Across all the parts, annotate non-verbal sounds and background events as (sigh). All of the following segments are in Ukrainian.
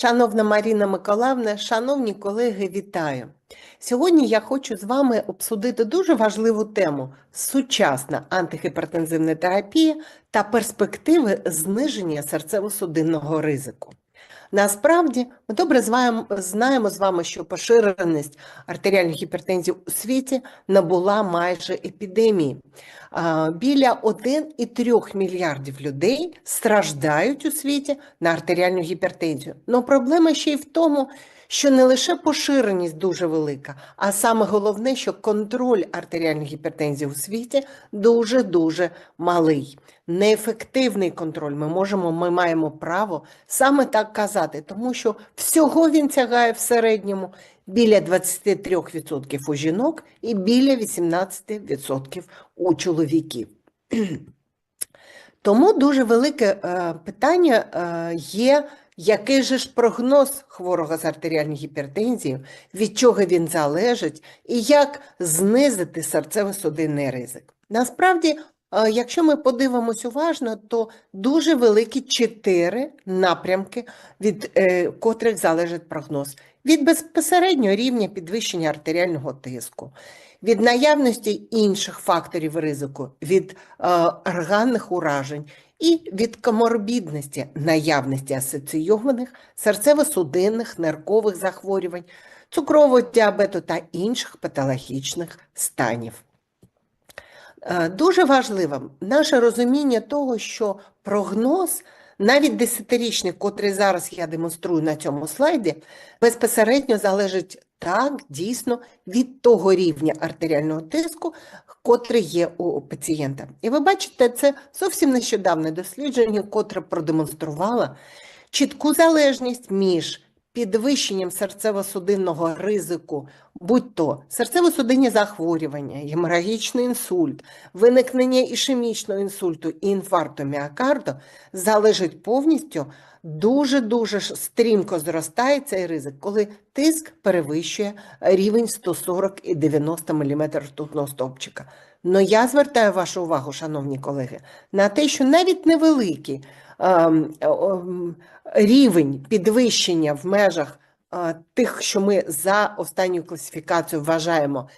Шановна Маріна Миколаївна, шановні колеги, вітаю! Сьогодні я хочу з вами обсудити дуже важливу тему сучасна антигіпертензивна терапія та перспективи зниження серцево-судинного ризику. Насправді, ми добре знаємо, з вами, що поширеність артеріальних гіпертензій у світі набула майже епідемії. Біля 1,3 мільярдів людей страждають у світі на артеріальну гіпертензію. Но проблема ще й в тому, що не лише поширеність дуже велика, а саме головне, що контроль артеріальної гіпертензії у світі дуже-дуже малий. Неефективний контроль. Ми можемо, ми маємо право саме так казати, тому що всього він тягає в середньому біля 23% у жінок і біля 18% у чоловіків. (clears throat) Тому дуже велике е, питання е, є. Який же ж прогноз хворого з артеріальною гіпертензією, від чого він залежить, і як знизити серцево-судинний ризик? Насправді, е, якщо ми подивимось уважно, то дуже великі чотири напрямки, від е, котрих залежить прогноз. Від безпосереднього рівня підвищення артеріального тиску, від наявності інших факторів ризику, від е, органних уражень і від коморбідності наявності асоційованих серцево-судинних неркових захворювань, цукрового діабету та інших патологічних станів. Е, Дуже важливим наше розуміння того, що прогноз, навіть десятирічний, котрий зараз я демонструю на цьому слайді, безпосередньо залежить так дійсно від того рівня артеріального тиску, котрий є у пацієнта. І ви бачите, це зовсім нещодавне дослідження, котре продемонструвало чітку залежність між підвищенням серцево-судинного ризику, будь-то серцево-судинні захворювання, геморагічний інсульт, виникнення ішемічного інсульту і інфаркту міокарду, залежить повністю дуже-дуже стрімко зростає цей ризик, коли тиск перевищує рівень 140 і 90 мм ртутного стовпчика. Но я звертаю вашу увагу, шановні колеги, на те, що навіть невеликий ем, рівень підвищення в межах е, тих, що ми за останню класифікацію вважаємо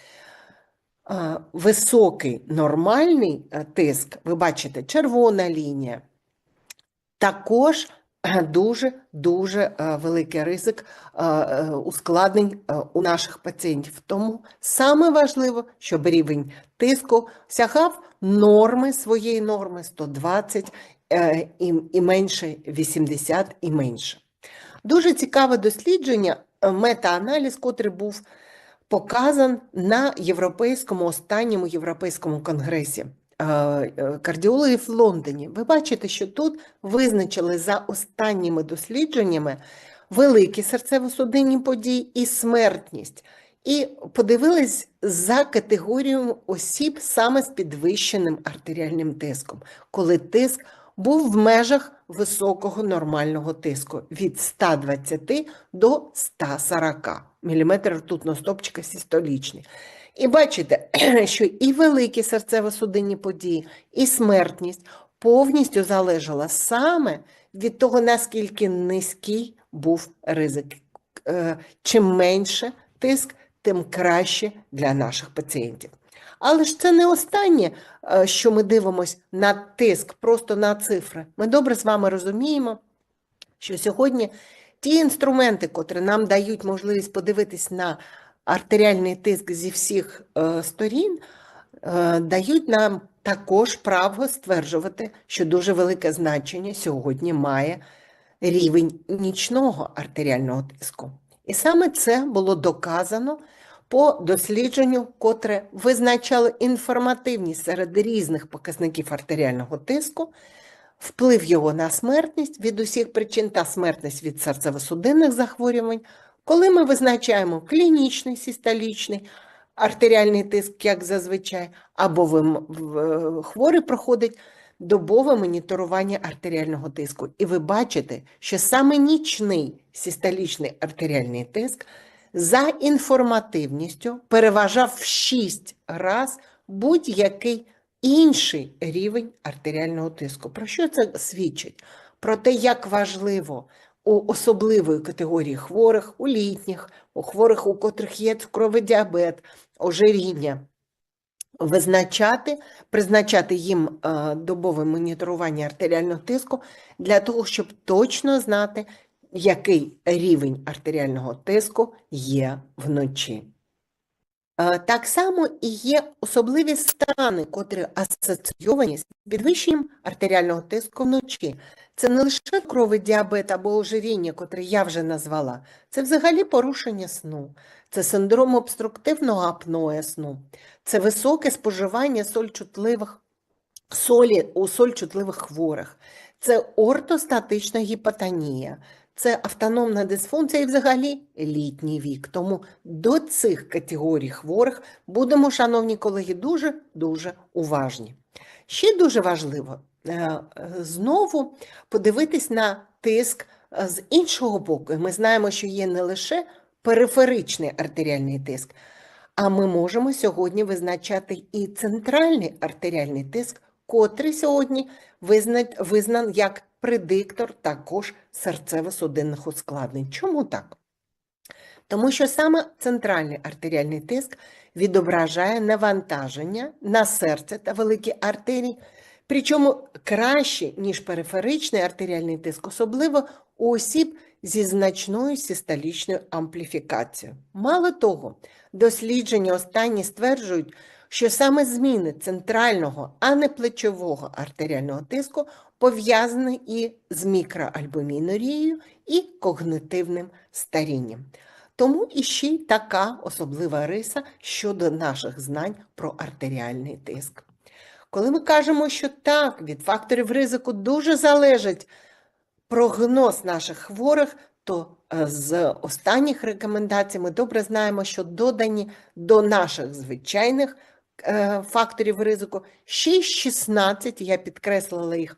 е, високий нормальний е, тиск, ви бачите, червона лінія, також дуже-дуже великий ризик ускладнень у наших пацієнтів. Тому саме важливо, щоб рівень тиску сягав норми своєї норми 120 і, і менше 80 і менше. Дуже цікаве дослідження, мета-аналіз, котрий був показан на європейському останньому європейському конгресі кардіологів в Лондоні. Ви бачите, що тут визначили за останніми дослідженнями великі серцево-судинні події і смертність. І подивились за категорією осіб саме з підвищеним артеріальним тиском, коли тиск був в межах високого нормального тиску від 120 до 140 мм ртутного стопчика систолічний. І бачите, (clears throat) що і великі серцево-судинні події, і смертність повністю залежала саме від того, наскільки низький був ризик. Е, чим менше тиск, тим краще для наших пацієнтів. Але ж це не останнє, е, що ми дивимося на тиск, просто на цифри. Ми добре з вами розуміємо, що сьогодні ті інструменти, котрі нам дають можливість подивитись на артеріальний тиск зі всіх е, сторін, е, дають нам також право стверджувати, що дуже велике значення сьогодні має рівень нічного артеріального тиску. І саме це було доказано по дослідженню, котре визначало інформативність серед різних показників артеріального тиску, вплив його на смертність від усіх причин та смертність від серцево-судинних захворювань, коли ми визначаємо клінічний систолічний артеріальний тиск, як зазвичай, або хворий проходить добове моніторування артеріального тиску. І ви бачите, що саме нічний систолічний артеріальний тиск за інформативністю переважав в 6 раз будь-який інший рівень артеріального тиску. Про що це свідчить? Про те, як важливо у особливої категорії хворих, у літніх, у хворих, у котрих є цукровий діабет, ожиріння, визначати, призначати їм е, добове моніторування артеріального тиску для того, щоб точно знати, який рівень артеріального тиску є вночі. Е, Так само і є особливі стани, котрі асоційовані з підвищенням артеріального тиску вночі. Це не лише кровий діабет або ожиріння, котре я вже назвала, це взагалі порушення сну, це синдром обструктивного апноe сну, це високе споживання сольчутливих солі у сольчутливих хворих, це ортостатична гіпотонія, це автономна дисфункція і взагалі літній вік. Тому до цих категорій хворих будемо, шановні колеги, дуже-дуже уважні. Ще дуже важливо е, знову подивитись на тиск е, з іншого боку. Ми знаємо, що є не лише периферичний артеріальний тиск, а ми можемо сьогодні визначати і центральний артеріальний тиск, котрий сьогодні визнан, визнан як предиктор також серцево-судинних ускладнень. Чому так? Тому що саме центральний артеріальний тиск відображає навантаження на серце та великі артерії, причому краще, ніж периферичний артеріальний тиск, особливо у осіб зі значною систолічною ампліфікацією. Мало того, дослідження останні стверджують, що саме зміни центрального, а не плечового артеріального тиску пов'язані і з мікроальбумінурією, і когнитивним старінням. Тому іще й така особлива риса щодо наших знань про артеріальний тиск. Коли ми кажемо, що так, від факторів ризику дуже залежить прогноз наших хворих, то е, з останніх рекомендацій ми добре знаємо, що додані до наших звичайних е, факторів ризику ще й 16, я підкреслила їх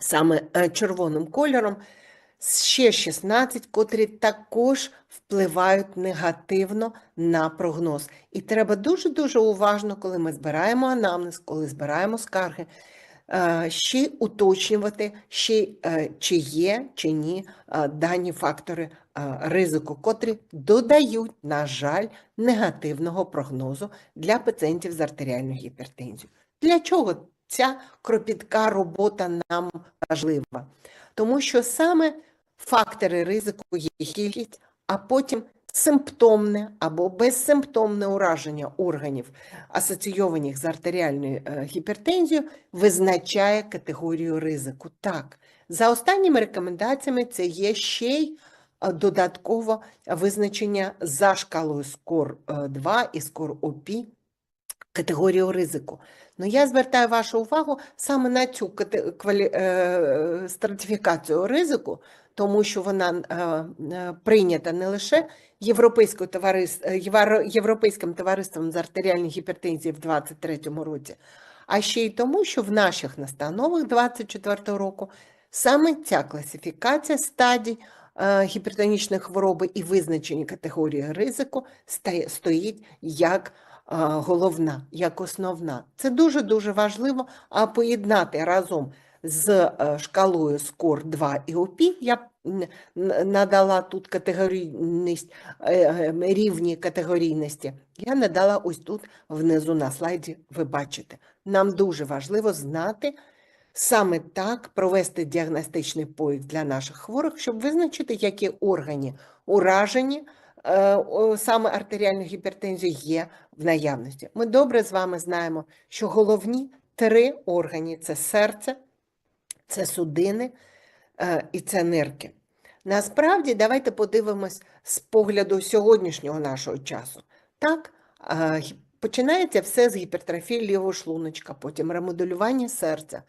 саме е, червоним кольором, ще 16, котрі також впливають негативно на прогноз. І треба дуже-дуже уважно, коли ми збираємо анамнез, коли збираємо скарги, е, ще й уточнювати, ще е, чи є, чи ні е, дані фактори ризику, котрі додають, на жаль, негативного прогнозу для пацієнтів з артеріальною гіпертензією. Для чого ця кропітка робота нам важлива? Тому що саме фактори ризику є кількість, а потім симптомне або безсимптомне ураження органів, асоційованих з артеріальною е, гіпертензією, визначає категорію ризику. Так, за останніми рекомендаціями це є ще й е, додатково визначення за шкалою скор 2 і скор ОПІ категорію ризику. Ну, я звертаю вашу увагу саме на цю квалі... е, стратифікацію ризику, тому що вона е, е, прийнята не лише Європейським товариством з артеріальної гіпертензії в 2023 році, а ще й тому, що в наших настановах 2024 року саме ця класифікація стадій гіпертонічної хвороби і визначення категорії ризику стоїть як головна, як основна. Це дуже-дуже важливо, а поєднати разом з е, шкалою скор 2 і ОПІ, я надала тут категорійність, е, рівні категорійності, я надала ось тут внизу на слайді, ви бачите. Нам дуже важливо знати, Саме так провести діагностичний поїзд для наших хворих, щоб визначити, які органи уражені саме артеріальною гіпертензією є в наявності. Ми добре з вами знаємо, що головні три органи це серце, це судини е, і це нирки. Насправді, давайте подивимось з погляду сьогоднішнього нашого часу. Так, е, починається все з гіпертрофії лівого шлуночка, потім ремоделювання серця,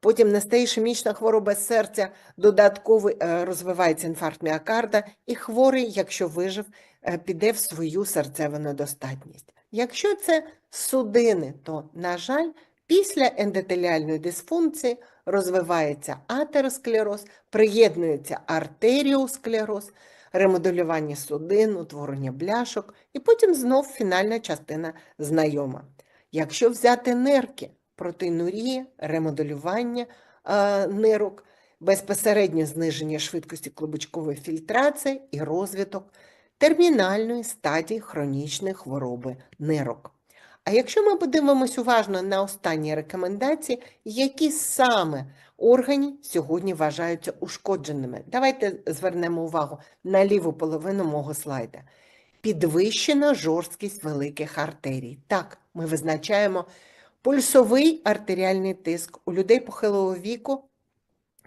потім настає ішемічна хвороба серця, додатково е, розвивається інфаркт міокарда, і хворий, якщо вижив, е, піде в свою серцеву недостатність. Якщо це судини, то, на жаль, після ендотеліальної дисфункції розвивається атеросклероз, приєднується артеріосклероз, ремоделювання судин, утворення бляшок, і потім знов фінальна частина знайома. Якщо взяти нирки, протеїнурія, ремоделювання е, нирок, безпосереднє зниження швидкості клубочкової фільтрації і розвиток термінальної стадії хронічної хвороби нирок. А якщо ми подивимось уважно на останні рекомендації, які саме органи сьогодні вважаються ушкодженими, давайте звернемо увагу на ліву половину мого слайда. Підвищена жорсткість великих артерій. Так, ми визначаємо пульсовий артеріальний тиск у людей похилого віку,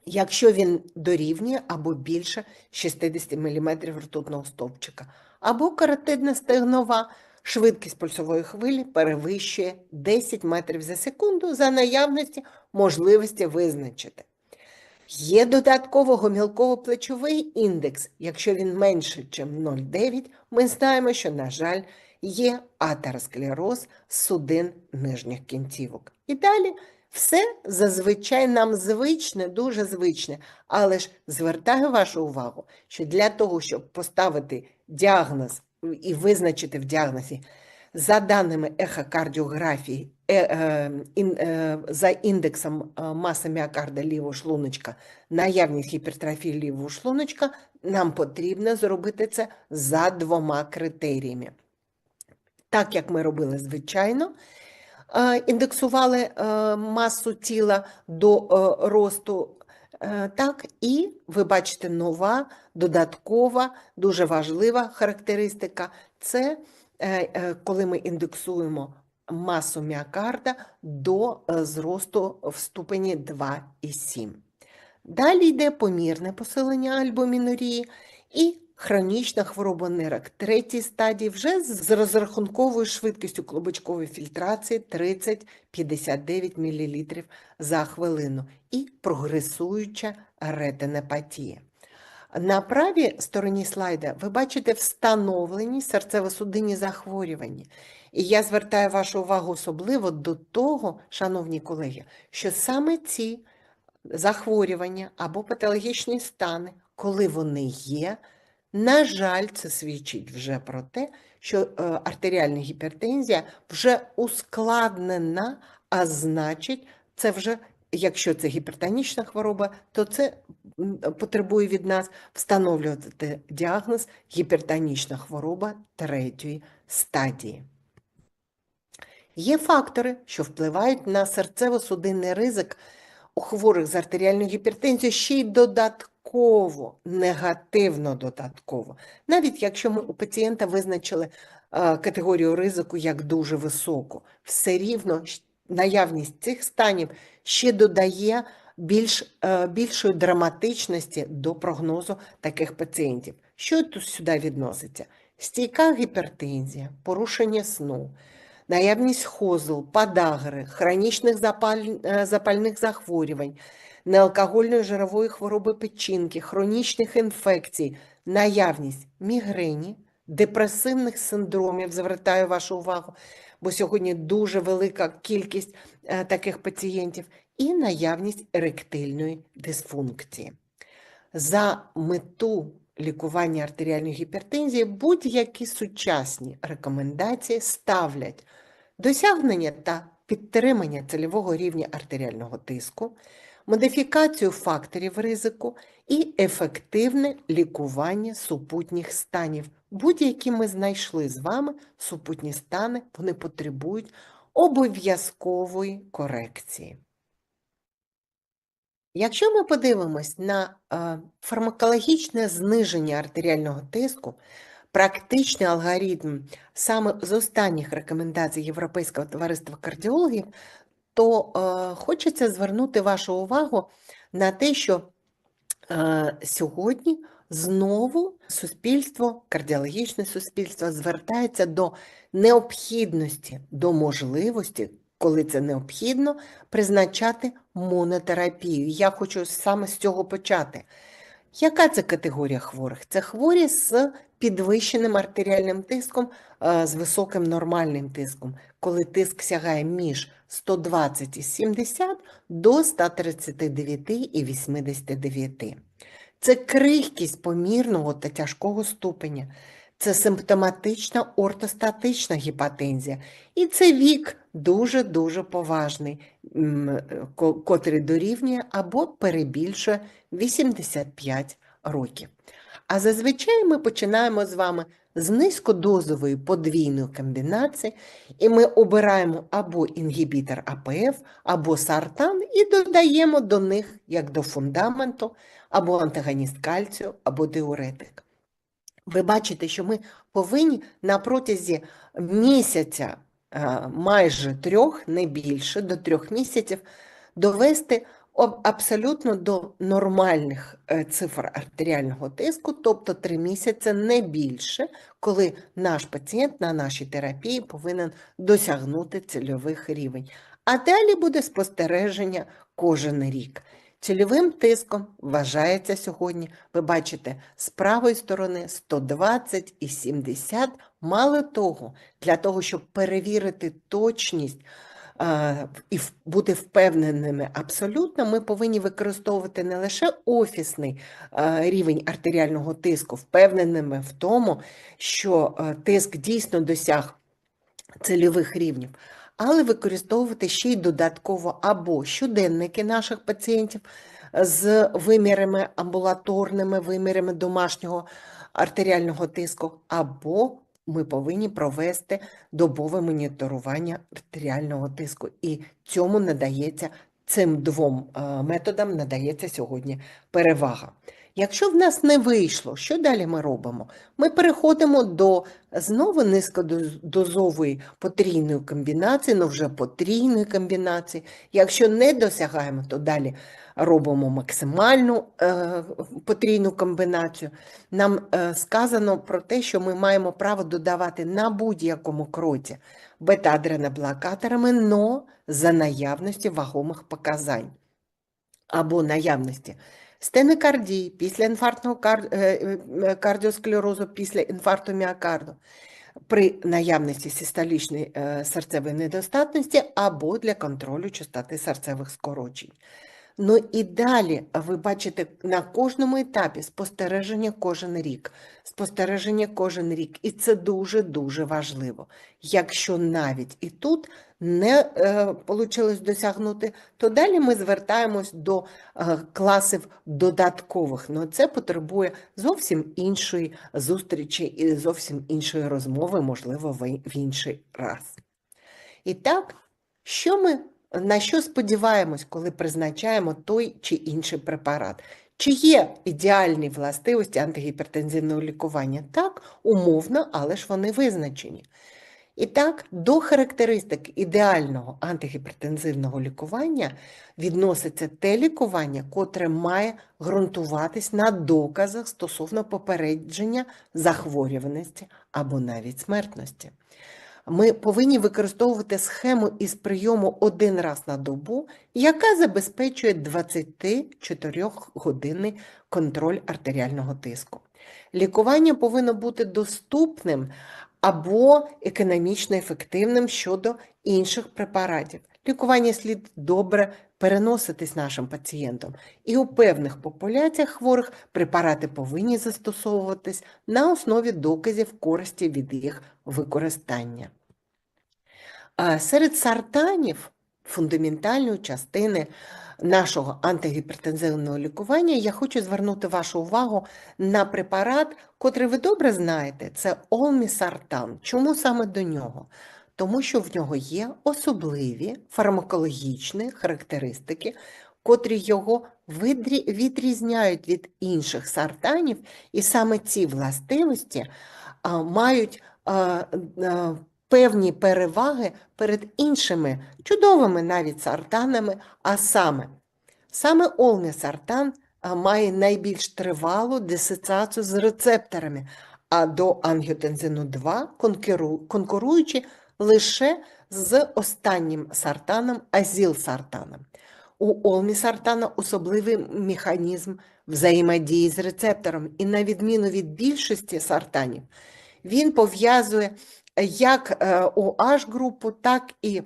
якщо він дорівнює або більше 60 мм ртутного стовпчика, або каротидна стегнова швидкість пульсової хвилі перевищує 10 метрів за секунду за наявності можливості визначити. Є додатково гомілково-плечовий індекс. Якщо він менше, ніж 0,9, ми знаємо, що, на жаль, є атеросклероз судин нижніх кінцівок. І далі все зазвичай нам звичне, дуже звичне, але ж звертаю вашу увагу, що для того, щоб поставити діагноз і визначити в діагнозі за даними ехокардіографії, ін, е, за індексом е, маси міокарда лівого шлуночка, наявність гіпертрофії лівого шлуночка, нам потрібно зробити це за двома критеріями. Так як ми робили звичайно, індексували масу тіла до росту. Так, і ви бачите нова, додаткова, дуже важлива характеристика це коли ми індексуємо масу міокарда до е, зросту в ступені 2,7. Далі йде помірне посилення альбумінурії і хронічна хвороба нирок третій стадії вже з розрахунковою швидкістю клубочкової фільтрації 30-59 мл за хвилину і прогресуюча ретинопатія. На правій стороні слайда ви бачите встановлені серцево-судинні захворювання. І я звертаю вашу увагу особливо до того, шановні колеги, що саме ці захворювання або патологічні стани, коли вони є, на жаль, це свідчить вже про те, що е, артеріальна гіпертензія вже ускладнена, а значить, це вже, якщо це гіпертонічна хвороба, то це потребує від нас встановлювати діагноз гіпертонічна хвороба третьої стадії. Є фактори, що впливають на серцево-судинний ризик у хворих з артеріальною гіпертензією ще й додатково, негативно додатково. Навіть якщо ми у пацієнта визначили е, категорію ризику як дуже високу, все рівно наявність цих станів ще додає більш, е, більшої драматичності до прогнозу таких пацієнтів. Що тут сюди відноситься? Стійка гіпертензія, порушення сну, наявність хозл, подагри, хронічних запаль... е, запальних захворювань, неалкогольної жирової хвороби печінки, хронічних інфекцій, наявність мігрені, депресивних синдромів, звертаю вашу увагу, бо сьогодні дуже велика кількість е, таких пацієнтів, і наявність еректильної дисфункції. За мету лікування артеріальної гіпертензії будь-які сучасні рекомендації ставлять досягнення та підтримання цільового рівня артеріального тиску, модифікацію факторів ризику і ефективне лікування супутніх станів. Будь-які ми знайшли з вами супутні стани, вони потребують обов'язкової корекції. Якщо ми подивимось на е, фармакологічне зниження артеріального тиску, практичний алгоритм саме з останніх рекомендацій Європейського товариства кардіологів, то е, хочеться звернути вашу увагу на те, що е, сьогодні знову суспільство, кардіологічне суспільство звертається до необхідності, до можливості, коли це необхідно, призначати монотерапію. Я хочу саме з цього почати. Яка це категорія хворих? Це хворі з підвищеним артеріальним тиском, е, з високим нормальним тиском, коли тиск сягає між 120 і 70 до 139 і 89. Це крихкість помірного та тяжкого ступеня. це симптоматична ортостатична гіпотензія. І це вік дуже-дуже поважний, котрий дорівнює або перебільшує 85 років. А зазвичай ми починаємо з вами з низькодозової подвійної комбінації, і ми обираємо або інгібітор АПФ, або сартан, і додаємо до них, як до фундаменту, або антагоніст кальцію, або диуретик. Ви бачите, що ми повинні на протязі місяця, е, майже трьох, не більше, до трьох місяців, довести абсолютно до нормальних е, цифр артеріального тиску, тобто 3 місяці, не більше, коли наш пацієнт на нашій терапії повинен досягнути цільових рівень. А далі буде спостереження кожен рік. Цільовим тиском вважається сьогодні, ви бачите, з правої сторони 120 і 70. Мало того, для того, щоб перевірити точність і бути впевненими абсолютно, ми повинні використовувати не лише офісний рівень артеріального тиску, впевненими в тому, що тиск дійсно досяг цільових рівнів, але використовувати ще й додатково або щоденники наших пацієнтів з вимірами амбулаторними, вимірами домашнього артеріального тиску, або ми повинні провести добове моніторування артеріального тиску. І цьому надається цим двом е, методам надається сьогодні перевага. Якщо в нас не вийшло, що далі ми робимо? Ми переходимо до знову низькодозової потрійної комбінації, ну вже потрійної комбінації. Якщо не досягаємо, то далі робимо максимальну е, потрійну комбінацію. Нам е, сказано про те, що ми маємо право додавати на будь-якому кроці бета-адреноблокаторами, но за наявності вагомих показань або наявності стенокардії після інфарктного кар... е, е, кардіосклерозу, після інфаркту міокарду, при наявності систолічної е, серцевої недостатності або для контролю частоти серцевих скорочень. Ну і далі ви бачите на кожному етапі спостереження кожен рік, спостереження кожен рік, і це дуже-дуже важливо. Якщо навіть і тут не е, вийшло досягнути, то далі ми звертаємось до е, класів додаткових. Ну це потребує зовсім іншої зустрічі і зовсім іншої розмови, можливо, в інший раз. І так, що ми, на що сподіваємось, коли призначаємо той чи інший препарат? Чи є ідеальні властивості антигіпертензивного лікування? Так, умовно, але ж вони визначені. І так, до характеристик ідеального антигіпертензивного лікування відноситься те лікування, котре має ґрунтуватись на доказах стосовно попередження захворюваності або навіть смертності. Ми повинні використовувати схему із прийому один раз на добу, яка забезпечує 24-годинний контроль артеріального тиску. Лікування повинно бути доступним або економічно ефективним щодо інших препаратів. Лікування слід добре переноситись нашим пацієнтам, і у певних популяціях хворих препарати повинні застосовуватись на основі доказів користі від їх використання. Серед сартанів фундаментальної частини нашого антигіпертензивного лікування я хочу звернути вашу увагу на препарат, котрий ви добре знаєте, це олмісартан. Чому саме до нього? Тому що в нього є особливі фармакологічні характеристики, котрі його відрізняють від інших сартанів, і саме ці властивості мають певні переваги перед іншими чудовими навіть сартанами, а саме, саме олмісартан а, має найбільш тривалу дисоціацію з рецепторами, а до ангіотензину 2 конкуруючи лише з останнім сартаном азілсартаном. У олмісартана особливий механізм взаємодії з рецептором, і на відміну від більшості сартанів, він пов'язує як OH групу, так і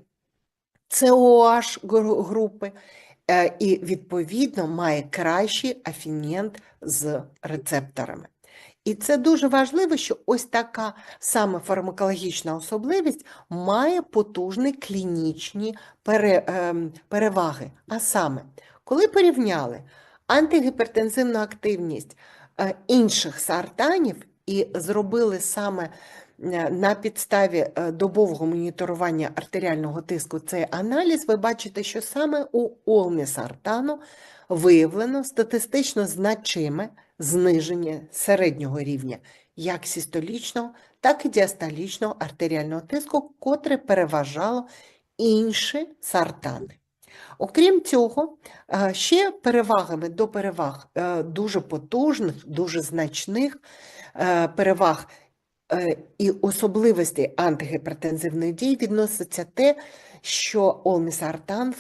COH гру- групи, е, і відповідно має кращий афінент з рецепторами. І це дуже важливо, що ось така саме фармакологічна особливість має потужні клінічні ем, переваги. А саме, коли порівняли антигіпертензивну активність е, інших сартанів і зробили саме на підставі е, добового моніторування артеріального тиску цей аналіз, ви бачите, що саме у олмісартану виявлено статистично значиме зниження середнього рівня як систолічного, так і діастолічного артеріального тиску, котре переважало інші сартани. Окрім цього, е, ще перевагами до переваг е, дуже потужних, дуже значних е, переваг е, і особливостей антигіпертензивної дії відноситься те, що олмісартан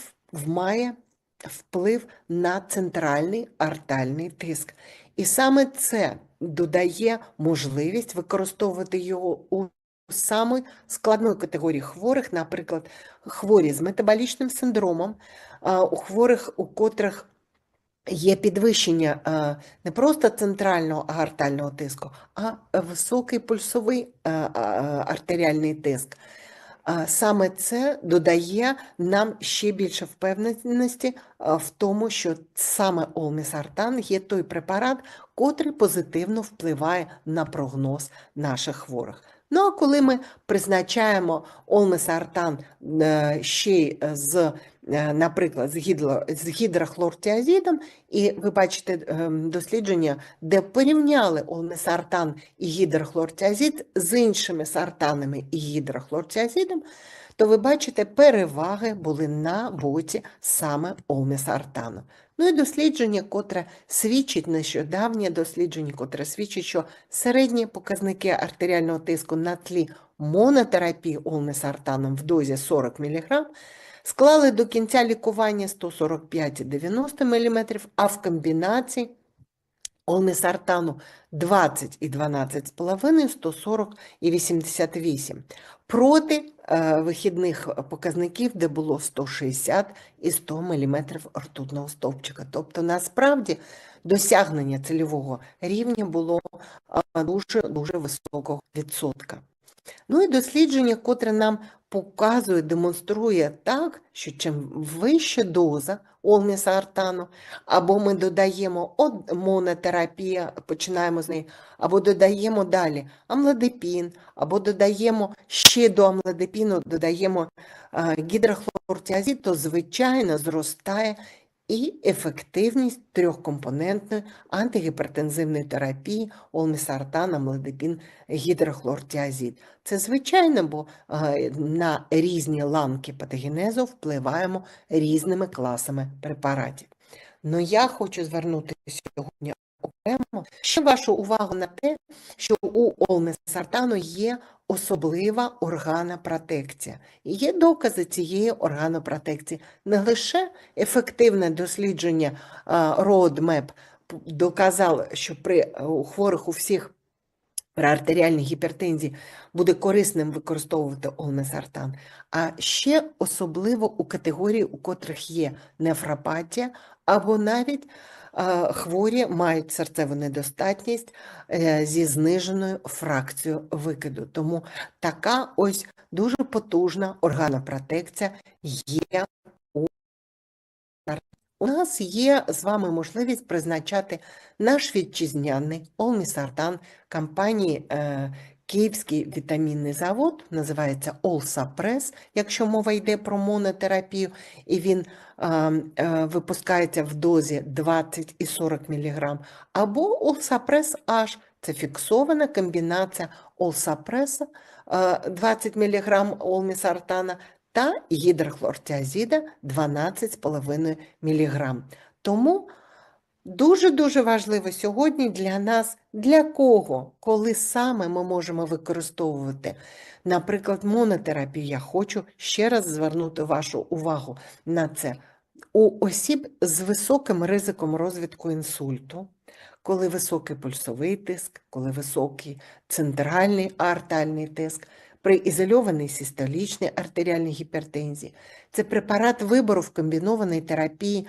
має вплив на центральний артальний тиск. І саме це додає можливість використовувати його у самої складної категорії хворих, наприклад, хворі з метаболічним синдромом, у хворих, у котрих є підвищення не просто центрального агартального тиску, а високий пульсовий а, а, артеріальний тиск. Саме це додає нам ще більше впевненості в тому, що саме олмісартан є той препарат, котрий позитивно впливає на прогноз наших хворих. Ну а коли ми призначаємо олмесартан е, ще й з, е, наприклад, з, гідро, з гідрохлортіазідом, і ви бачите дослідження, де порівняли олмесартан і гідрохлортіазід з іншими сартанами і гідрохлортіазідом, то ви бачите, переваги були на боці саме олмесартану. Ну і дослідження, котре свідчить, нещодавнє дослідження, котре свідчить, що середні показники артеріального тиску на тлі монотерапії олмесартаном в дозі 40 мг склали до кінця лікування 145,90 мм, а в комбінації олмесартану 20 і 12,5, 140 і 88. Проти вихідних показників, де було 160 і 100 мм ртутного стовпчика. Тобто, насправді, досягнення цільового рівня було дуже-дуже високого відсотка. Ну і дослідження, котре нам показує, демонструє так, що чим вища доза олмісартану, або ми додаємо от монотерапія, починаємо з неї, або додаємо далі амлодипін, або додаємо ще до амлодипіну, додаємо а, гідрохлортіазид, то звичайно зростає і ефективність трьохкомпонентної антигіпертензивної терапії олмісартана, мледепін, гідрохлортіазід. Це звичайно, бо е, на різні ланки патогенезу впливаємо різними класами препаратів. Но я хочу звернути сьогодні окремо ще вашу увагу на те, що у олмесартану є особлива органопротекція. І є докази цієї органопротекції. Не лише ефективне дослідження RoadMap доказало, що при е, у хворих у всіх при артеріальній гіпертензії буде корисним використовувати олмесартан, а ще особливо у категорії, у котрих є нефропатія, або навіть хворі мають серцеву недостатність е, зі зниженою фракцією викиду. Тому така ось дуже потужна органопротекція є у у нас є з вами можливість призначати наш вітчизняний олмісартан компанії е, Київський вітамінний завод, називається Олсапрес, якщо мова йде про монотерапію, і він е, е, випускається в дозі 20 і 40 мг, або Олсапрес H – це фіксована комбінація Олсапреса, е, 20 мг олмісартана та гідрохлортіазіда 12,5 мг. Тому дуже-дуже важливо сьогодні для нас, для кого, коли саме ми можемо використовувати, наприклад, монотерапію. Я хочу ще раз звернути вашу увагу на це. У осіб з високим ризиком розвитку інсульту, коли високий пульсовий тиск, коли високий центральний артеріальний тиск, при ізольованій систолічній артеріальній гіпертензії. Це препарат вибору в комбінованій терапії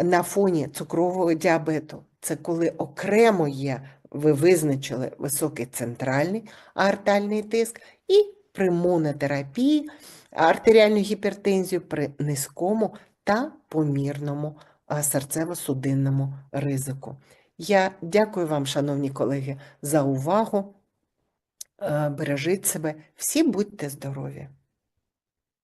на фоні цукрового діабету. Це коли окремо є ви визначили високий центральний артеріальний тиск і при монотерапії артеріальну гіпертензію при низькому та помірному серцево-судинному ризику. Я дякую вам, шановні колеги, за увагу. Е, Бережіть себе, всі будьте здорові!